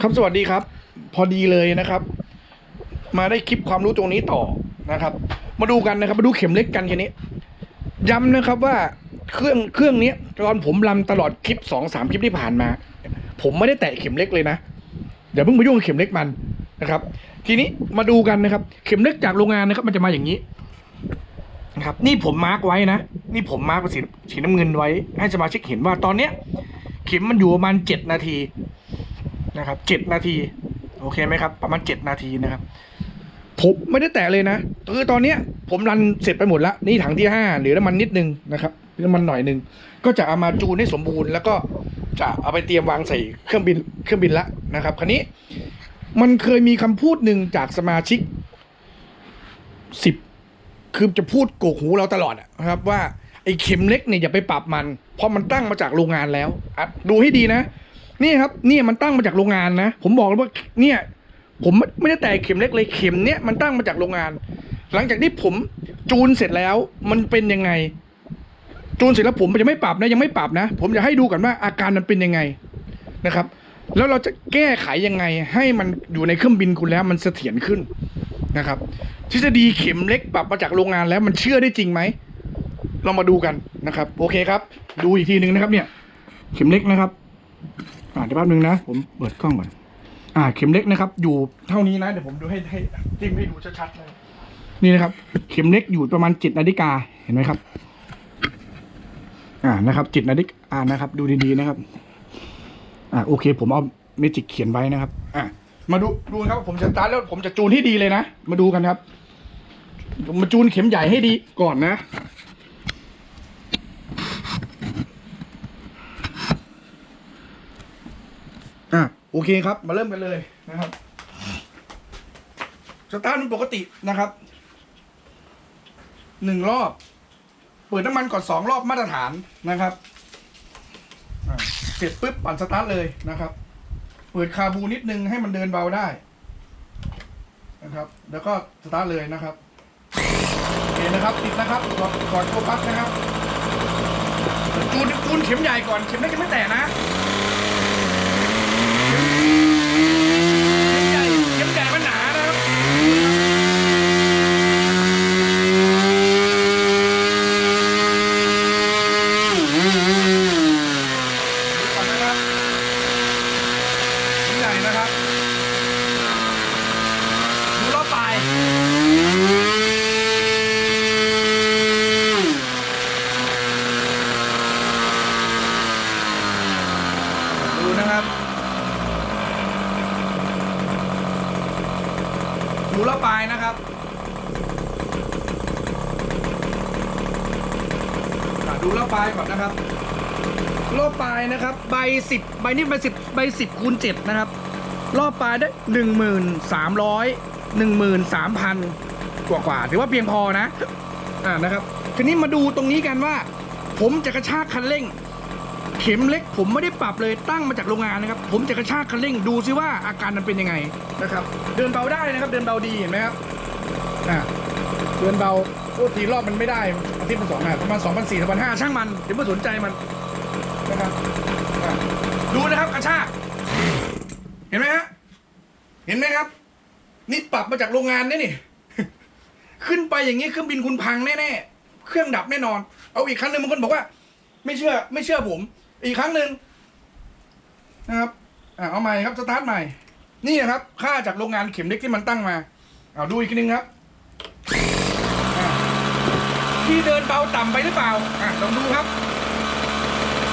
ครับสวัสดีครับ พอดีเลยนะครับ มาได้คลิปความรู้ตรงนี้ต่อนะครับ มาดูกันนะครับมาดูเข็มเล็กกันแค่นี้ ย้ำนะครับว่าเครื่องเครื่องนี้ตอนผมรันตลอดคลิปสองสามคลิปที่ผ่านมา ผมไม่ได้แตะเข็มเล็กเลยนะอย่าเพิ่งไปยุ่งเข็มเล็กมันนะครับ ทีนี้มาดูกันนะครับ เข็มเล็กจากโรงงานนะครับ มันจะมาอย่างนี้นะครับ นี่ผมมาร์กไว้นะนี่ผมมาร์กเป็นสีสีน้ำเงินไว้ ให้สมาชิกเห็นว่าตอนเนี้ย เข็มมันอยู่ประมาณเจ็ดนาที นะครับเจ็ดนาที โอเคไหมครับ ประมาณเจ็ดนาทีนะครับ ผมไม่ได้แตะเลยนะคือตอนเนี้ย ผมรันเสร็จไปหมดแล้วนี่ถังที่ห้าเหลือน้ำมันนิดนึงนะครับน้ำมันหน่อยนึงก็จะเอามาจูนให้สมบูรณ์ แล้วก็จะเอาไปเตรียมวางใส่เครื่องบินเครื่องบินละนะครับ คราวนี้ มันเคยมีคำพูดหนึ่งจากสมาชิกสิบคือจะพูดโกกหูเราตลอดนะครับ ว่าไอ้เข็มเล็กเนี่ยอย่าไปปรับมัน เพราะมันตั้งมาจากโรงงานแล้วดูให้ดีนะ นี่ครับนี่มันตั้งมาจากโรงงานนะ ผมบอกเลยว่าเนี่ยผมไม่ได้แต่เข็มเล็กเลยเข็มเนี่ยมันตั้งมาจากโรงงาน หลังจากที่ผมจูนเสร็จแล้วมันเป็นยังไง จูนเสร็จแล้วผมจะไม่ปรับนะยังไม่ปรับนะ ผมจะให้ดูก่อนว่าอาการมันเป็นยังไงนะครับ แล้วเราจะแก้ไขยังไง ให้มันอยู่ในเครื่องบินคุณแล้วมันเสถียรขึ้นนะครับทฤษฎีเข็มเล็กปรับมาจากโรงงานแล้วมันเชื่อได้จริงไหมเรามาดูกันนะครับ โอเคครับ ดูอีกทีหนึ่งนะครับ เนี่ย เข็มเล็กนะครับ อ่าเดี๋ยวแป๊บนึงนะ ผมเปิดกล้องก่อน อ่า เข็มเล็กนะครับ อยู่เท่านี้นะ เดี๋ยวผมดูให้ให้จิ้มให้ดูชัดๆเลย นี่นะครับ เข็มเล็กอยู่ประมาณจ็ดนาฬิกา เห็นไหมครับ อ่า นะครับจ็ดนาฬิกาอ่านะครับ ดูดีๆนะครับ อ่า โอเค ผมเอาเมจิกเขียนไว้นะครับ อ่ามาดูดูครับ ผมจะตาร์ทแล้วผมจะจูนให้ดีเลยนะ มาดูกันครับผมมาจูนเข็มใหญ่ให้ดีก่อนนะ อะโอเคครับ มาเริ่มกันเลยนะครับสตาร์ทเป็นปกตินะครับหนึ่งรอบ เปิดน้ำมันก่อนสองรอบมาตรฐานนะครับเสร็จปุ๊บปั่นสตาร์ทเลยนะครับ เปิดคาบูนิดนึงให้มันเดินเบาได้ นะครับ แล้วก็สตาร์ทเลยนะครับโอเคนะครับติดนะครับก่อนก่อนโฟกัสนะครับจูนจูนเข็มใหญ่ก่อนเข็มเล็กยังไม่แตะนะ เข็มใหญ่เข็มใหญ่มันหนานะครับดูก่อนนะครับเข็มใหญ่นะครับ ดูรอบปลายดูนะครับ ดูรอบปลายนะครับดูรอบปลายก่อนนะครับรอบปลายนะครับ ใบสิบใบนี้ใบสิบใบสิบคูณเจ็ดนะครับ รอบปลายได้หนึ่งหมื่นสามร้อยหนึ่งหมื่นสามพันกว่ากว่าถือว่าเพียงพอนะ อ่านะครับ ทีนี้มาดูตรงนี้กันว่า ผมจะกระชากคันเร่ง เข็มเล็กผมไม่ได้ปรับเลยตั้งมาจากโรงงานนะครับ ผมจะกระชากคันเร่งดูซิว่าอาการมันเป็นยังไงนะครับ เดินเบาได้นะครับ เดินเบาดีเห็นไหมครับอ่าเดินเบาโอ้ทีรอบมันไม่ได้อาทิตย์ละสองอะประมาณสองพันสี่สองพันห้าช่างมันเดี๋ยวไม่สนใจมันนะครับดูนะครับกระชากเห็นไหมฮะเห็นไหมครับ นี่ปรับมาจากโรงงานนี่นี่ ขึ้นไปอย่างนี้เครื่องบินคุณพังแน่ๆเครื่องดับแน่นอน เอาอีกครั้งหนึ่งบางคนบอกว่า ไม่เชื่อ ไม่เชื่อผม อีกครั้งหนึ่งนะครับอ่าเอาใหม่ครับสตาร์ทใหม่ นี่ครับ ค่าจากโรงงานเข็มเล็กที่มันตั้งมาเอาดูอีกทีหนึงครับที่เดินเบาต่ำไปหรือเปล่าอะลองดูครับ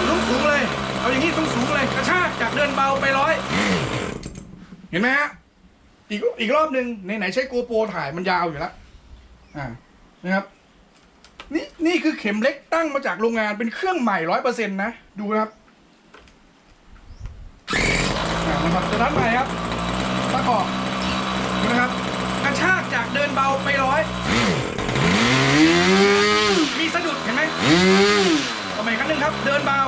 สูงสูงเลย เอาอย่างนี้สูงสูงเลยกระชากจากเดินเบาไปร้อยเห็นไหมฮะอีกอีกรอบหนึ่งไหนไหนใช้โกโปรถ่ายมันยาวอยู่แล้วอ่านะครับ นี่นี่คือเข็มเล็กตั้งมาจากโรงงานเป็นเครื่องใหม่ร้อยเปอร์เซ็นต์นะ ดูนะครับนะครับสตาร์ทใหม่ครับตั้งออกดูนะครับกระชากจากเดินเบาไปร้อย มีสะดุดเห็นไหมทำไมครั้งหนึ่งครับ เดินเบา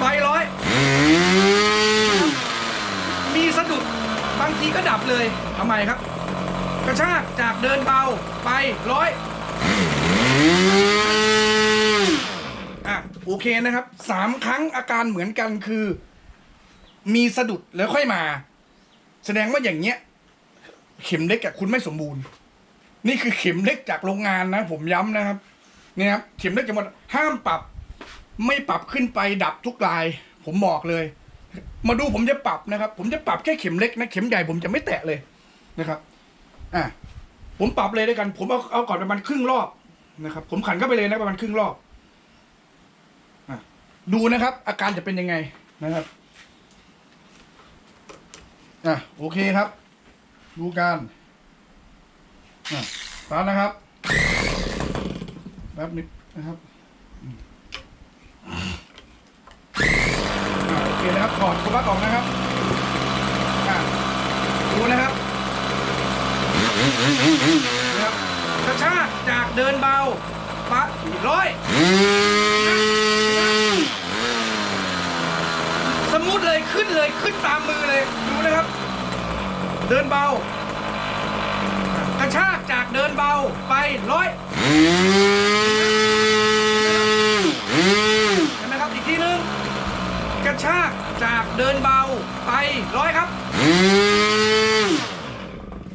ไปร้อย มีสะดุดบางทีก็ดับเลยทำไมครับ กระชากจากเดินเบาไปร้อย อะโอเคนะครับสามครั้งอาการเหมือนกันคือ มีสะดุดแล้วค่อยมา แสดงว่าอย่างเงี้ย เข็มเล็กอะคุณไม่สมบูรณ์ นี่คือเข็มเล็กจากโรงงานนะ ผมย้ำนะครับเนี่ยครับเข็มเล็กจะหมดห้ามปรับ ไม่ปรับขึ้นไปดับทุกลาย ผมบอกเลย มาดูผมจะปรับนะครับ ผมจะปรับแค่เข็มเล็กนะ เข็มใหญ่ผมจะไม่แตะเลยนะครับ อะ ผมปรับเลยด้วยกัน ผมเอาเอาก่อนประมาณครึ่งรอบนะครับ ผมขันเข้าไปเลยนะประมาณครึ่งรอบอะดูนะครับ อาการจะเป็นยังไงนะครับอะโอเคครับ ดูกันอะตอนนะครับแป๊บนึงนะครับอืมอะโอเคนะครับถอดตัวบัคออกนะครับอะดูนะครับ นะครับกระชากจากเดินเบาปะร้อย สมูทเลยขึ้นเลยขึ้นตามมือเลยดูนะครับ เดินเบา กระชากจากเดินเบาไปร้อยเห็นไหมครับอีกทีนึงกระชากจากเดินเบาไปร้อยครับ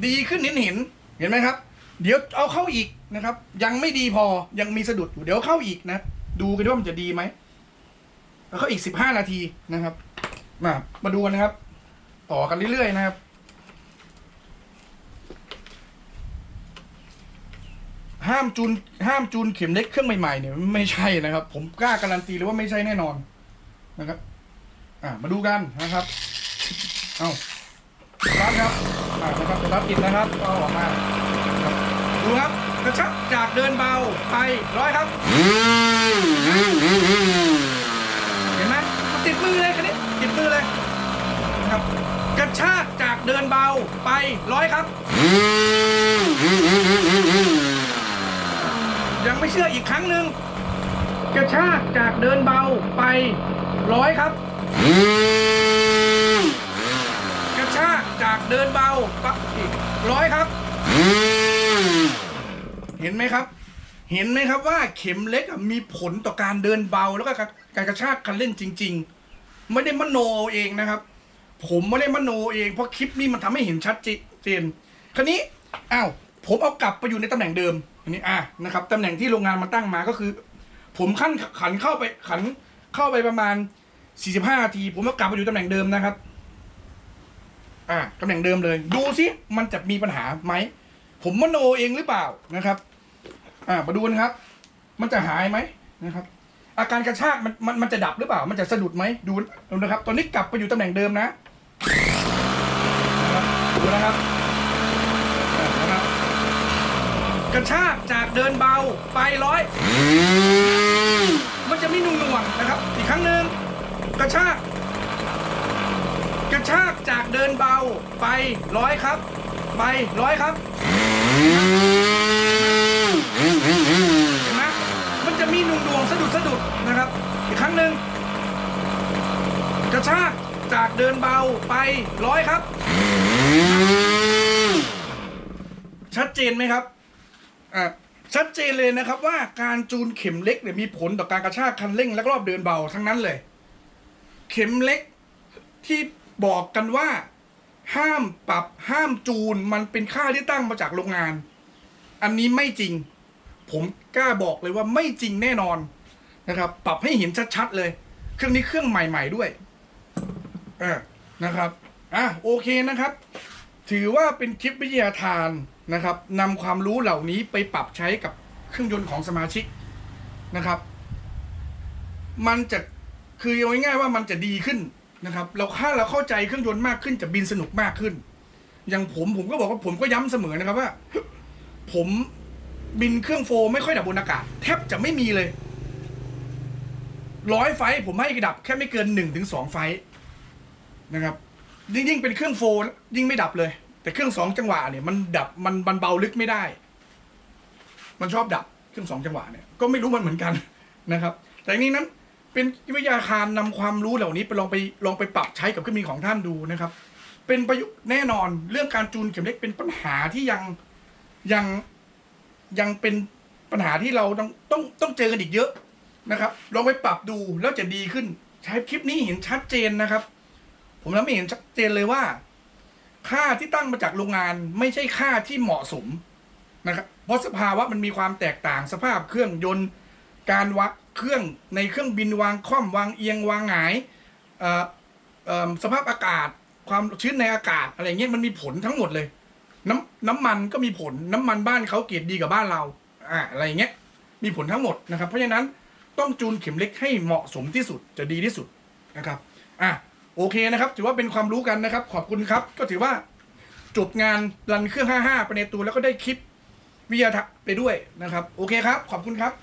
ดีขึ้นเห็นเห็นเห็นไหมครับ เดี๋ยวเอาเข้าอีกนะครับ ยังไม่ดีพอยังมีสะดุดอยู่เดี๋ยวเข้าอีกนะ ดูกันว่ามันจะดีไหมแล้วเข้าอีกสิบห้านาทีนะครับ มามาดูกันนะครับ ต่อกันเรื่อยๆนะครับห้ามจูนห้ามจูนเข็มเล็กเครื่องใหม่ๆเนี่ยไม่ใช่นะครับ ผมกล้าการันตีเลยว่าไม่ใช่แน่นอนนะครับ อ่ามาดูกันนะครับ เอารับครับ นะครับเป็นรับกินนะครับก็เอาออกมาดูครับกระชับจากเดินเบาไปร้อยครับ เห็นไหมติดมือเลยคันนี้ติดมือเลยนะครับกระชากจากเดินเบาไปร้อยครับยังไม่เชื่ออีกครั้งหนึ่งกระชากจากเดินเบาไปร้อยครับ จากเดินเบาปะอีกร้อยครับ เห็นไหมครับ เห็นไหมครับว่าเข็มเล็กมีผลต่อการเดินเบาแล้วก็การกระชากคันเร่งจริง ๆ ไม่ได้มโนเอาเองนะครับ ผมไม่ได้มโนเองเพราะคลิปนี้มันทำให้เห็นชัดเจนคราวนี้อ้าวผมเอากลับไปอยู่ในตำแหน่งเดิมอันนี้อะนะครับตำแหน่งที่โรงงานมาตั้งมาก็คือ ผมขั้นขันเข้าไปขันเข้าไปประมาณ45นาที ผมเอากลับไปอยู่ตำแหน่งเดิมนะครับ อ่าตำแหน่งเดิมเลย ดูสิมันจะมีปัญหาไหม ผมมโนเองหรือเปล่านะครับ อ่ามาดูนะครับ มันจะหายไหมนะครับ อาการกระชากมันมันมันจะดับหรือเปล่า มันจะสะดุดไหมดูดูนะครับ ตอนนี้กลับไปอยู่ตำแหน่งเดิมนะดูนะครับอ่านะครับ กระชากจากเดินเบาไปร้อย มันจะไม่นุ่งนวงนะครับ อีกครั้งหนึ่งกระชาก ชากจากเดินเบาไปร้อยครับ ไปร้อยครับเห็นไหมมันจะมีนุ่งดวงสะดุดสะดุดนะครับ อีกครั้งหนึ่งกระชากจากเดินเบาไปร้อยครับ ชัดเจนไหมครับอ่าชัดเจนเลยนะครับว่าการจูนเข็มเล็กเนี่ยมีผลต่อการกระชากคันเร่งและรอบเดินเบาทั้งนั้นเลย เข็มเล็กที่ บอกกันว่า ห้ามปรับห้ามจูนมันเป็นค่าที่ตั้งมาจากโรงงาน อันนี้ไม่จริง ผมกล้าบอกเลยว่าไม่จริงแน่นอนนะครับ ปรับให้เห็นชัดๆเลย เครื่องนี้เครื่องใหม่ ๆด้วยเออนะครับอะโอเคนะครับ ถือว่าเป็นคลิปวิทยาทานนะครับนำความรู้เหล่านี้ไปปรับใช้กับเครื่องยนต์ของสมาชิกนะครับ มันจะคือเอาง่ายๆว่ามันจะดีขึ้น นะครับ เราถ้าเราเข้าใจเครื่องยนต์มากขึ้นจะบินสนุกมากขึ้น อย่างผมผมก็บอกว่าผมก็ย้ำเสมอนะครับว่า ผมบินเครื่องโฟไม่ค่อยดับบนอากาศ แทบจะไม่มีเลยร้อยไฟผมให้ดับแค่ไม่เกินหนึ่งถึงสองไฟนะครับยิ่งยิ่งเป็นเครื่องโฟยิ่งไม่ดับเลย แต่เครื่องสองจังหวะเนี่ยมันดับมันมันเบาลึกไม่ได้ มันชอบดับเครื่องสองจังหวะเนี่ยก็ไม่รู้มันเหมือนกันนะครับ แต่อันนี้นั้น เป็นวิทยาคารนำความรู้เหล่านี้ไปลองไปลองไปปรับใช้กับเครื่องบินของท่านดูนะครับ เป็นประยชน์แน่นอนเรื่องการจูนเข็มเล็กเป็นปัญหาที่ยังยังยังเป็นปัญหาที่เราต้องต้องต้องเจอกันอีกเยอะนะครับ ลองไปปรับดูแล้วจะดีขึ้น ใช้คลิปนี้เห็นชัดเจนนะครับ ผมทำให้เห็นชัดเจนเลยว่า ค่าที่ตั้งมาจากโรงงานไม่ใช่ค่าที่เหมาะสมนะครับเพราะสภาวะมันมีความแตกต่างสภาพเครื่องยนต์การวัด เครื่องในเครื่องบินวางคว่ำวางเอียงวางหงายสภาพอากาศ ความชื้นในอากาศอะไรเงี้ยมันมีผลทั้งหมดเลย น้ำน้ำมันก็มีผลน้ำมันบ้านเขาเกรดดีกับบ้านเราอ่าอะไรเงี้ยมีผลทั้งหมดนะครับ เพราะฉะนั้นต้องจูนเข็มเล็กให้เหมาะสมที่สุดจะดีที่สุดนะครับอะโอเคนะครับ ถือว่าเป็นความรู้กันนะครับ ขอบคุณครับ ก็ถือว่าจบงานรันเครื่อง 55 ไปในตัวแล้วก็ได้คลิปวิทยาไปด้วยนะครับ โอเคครับ ขอบคุณครับ